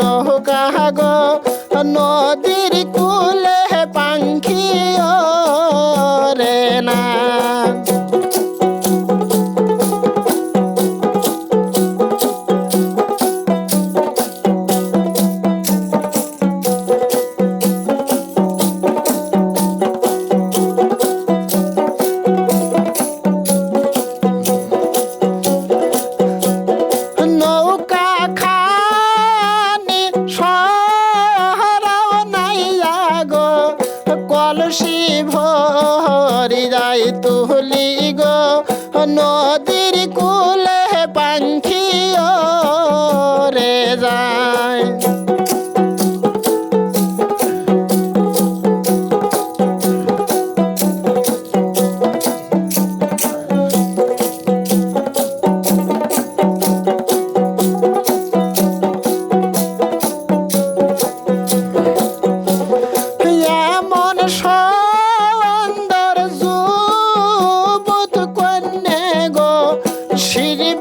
নৌকা গো নদীর কুলে পাঙ্খিও রে না। কলসী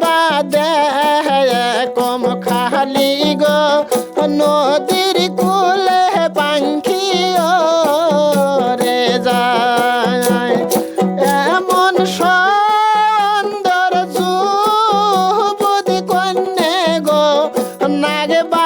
বাদে কম খালি গো, নদীর কুলে পাখি রে যায়। এমন সুন্দর যুবতী কন্যা গো, নাগবা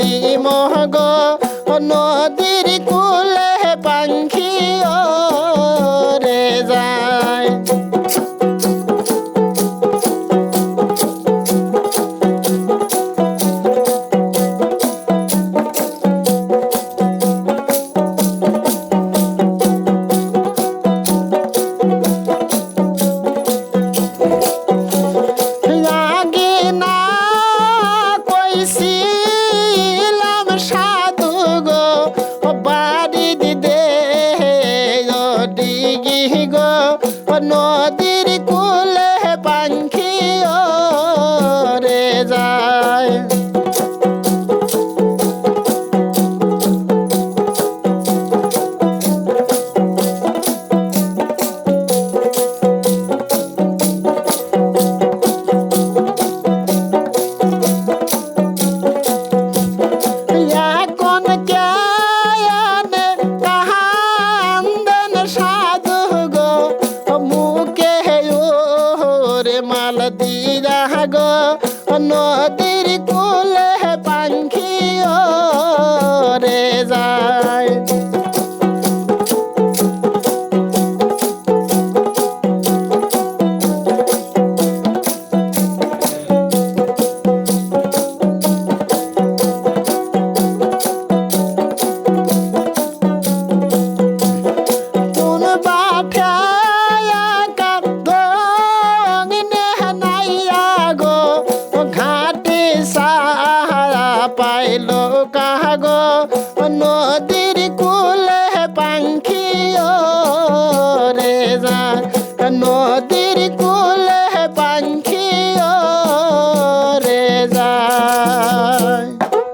নদী মহগ নদীর কুলে পাখি রে যায়। see নদীর কু